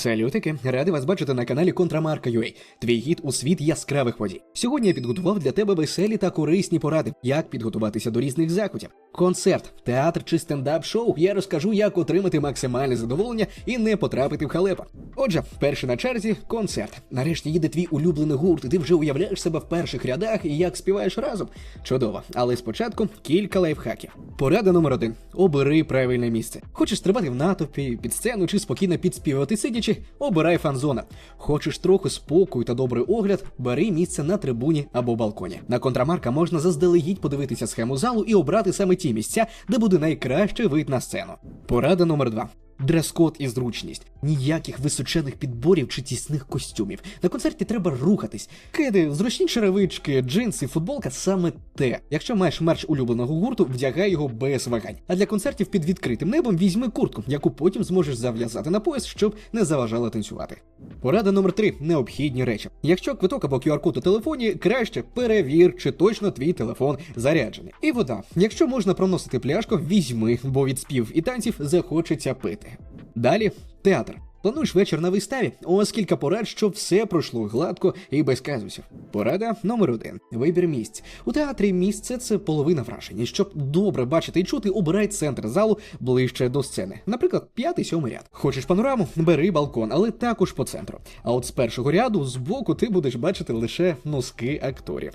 Салютики, радий вас бачити на каналі Контрамарка.ua, твій гід у світ яскравих подій. Сьогодні я підготував для тебе веселі та корисні поради, як підготуватися до різних заходів. Концерт, театр чи стендап-шоу. Я розкажу, як отримати максимальне задоволення і не потрапити в халепа. Отже, перший на черзі концерт. Нарешті їде твій улюблений гурт, і ти вже уявляєш себе в перших рядах і як співаєш разом. Чудово, але спочатку кілька лайфхаків. Порада номер один: обери правильне місце. Хочеш стрибати в натовпі, під сцену чи спокійно підспівати сидячи, обирай фан-зона. Хочеш трохи спокою та добрий огляд, бери місце на трибуні або балконі. На контрамарка можна заздалегідь подивитися схему залу і обрати саме ті місця, де буде найкращий вид на сцену. Порада номер два. Дрес-код і зручність. Ніяких височених підборів чи тісних костюмів. На концерті треба рухатись. Кеди, зручні черевички, джинси, футболка саме те. Якщо маєш мерч улюбленого гурту, вдягай його без вагань. А для концертів під відкритим небом візьми куртку, яку потім зможеш зав'язати на пояс, щоб не заважала танцювати. Порада номер 3 необхідні речі. Якщо квиток або QR-код у телефоні, краще перевір, чи точно твій телефон заряджений. І вода. Якщо можна проносити пляшку, візьми, бо від спів і танців захочеться пити. Далі театр. Плануєш вечір на виставі, оскільки порад, щоб все пройшло гладко і без казусів. Порада номер один: вибір місць. У театрі місце це половина враження. Щоб добре бачити і чути, обирай центр залу ближче до сцени. Наприклад, п'ятий-сьомий ряд. Хочеш панораму? Бери балкон, але також по центру. А от з першого ряду збоку ти будеш бачити лише носки акторів.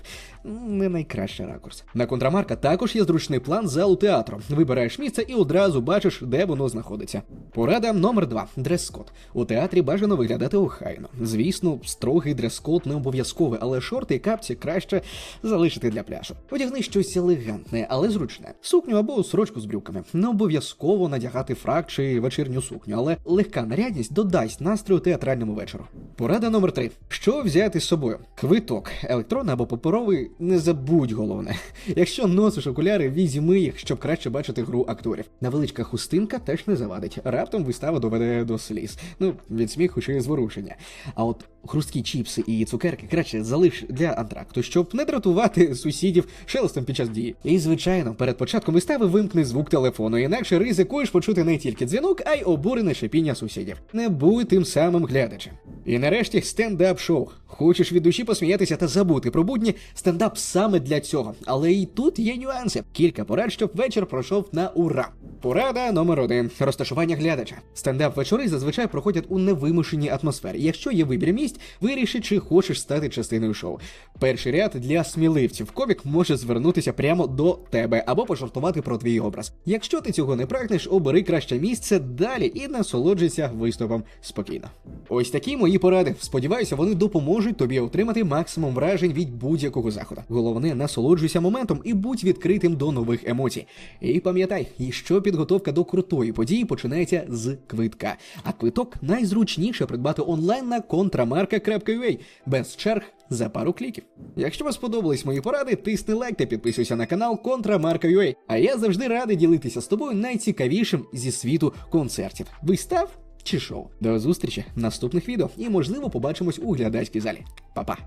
Не найкращий ракурс. На контрамарка також є зручний план залу театру. Вибираєш місце і одразу бачиш, де воно знаходиться. Порада номер два: дрес-код. У театрі бажано виглядати охайно. Звісно, строгий дрес-код не обов'язковий, але шорти і капці краще залишити для пляжу. Одягни щось елегантне, але зручне. Сукню або сорочку з брюками. Не обов'язково надягати фрак чи вечірню сукню, але легка нарядність додасть настрою театральному вечору. Порада номер три: що взяти з собою? Квиток, електронний або паперовий, не забудь головне. Якщо носиш окуляри, візьми їх, щоб краще бачити гру акторів. Невеличка хустинка теж не завадить. Раптом вистава доведе до сліз. Ну, від сміху чи зворушення. А от хрусткі чіпси і цукерки краще залиш для антракту, щоб не дратувати сусідів шелестом під час дії. І звичайно, перед початком вистави вимкни звук телефону, інакше ризикуєш почути не тільки дзвінок, а й обурене шипіння сусідів. Не будь тим самим глядачем. І нарешті стендап шоу. Хочеш від душі посміятися та забути про будні стендап саме для цього. Але і тут є нюанси. Кілька порад, щоб вечір пройшов на ура. Порада номер один: розташування глядача. Стендап вечори зазвичай проходять у невимушеній атмосфері. Якщо є вибір місць, виріши, чи хочеш стати частиною шоу. Перший ряд для сміливців. Комік може звернутися прямо до тебе або пожартувати про твій образ. Якщо ти цього не прагнеш, обери краще місце далі і насолоджуйся виступом спокійно. Ось такі мої поради. Сподіваюся, вони допоможуть тобі отримати максимум вражень від будь-якого заходу. Головне, насолоджуйся моментом і будь відкритим до нових емоцій. І пам'ятай, і що підготовка до крутої події починається з квитка. А квиток найзручніше придбати онлайн на kontramarka.ua без черг за пару кліків. Якщо вам сподобались мої поради, тисни лайк та підписуйся на канал Контрамарка.ua. А я завжди радий ділитися з тобою найцікавішим зі світу концертів. Вистав чи шоу. До зустрічі в наступних відео і можливо побачимось у глядацькій залі. Па-па!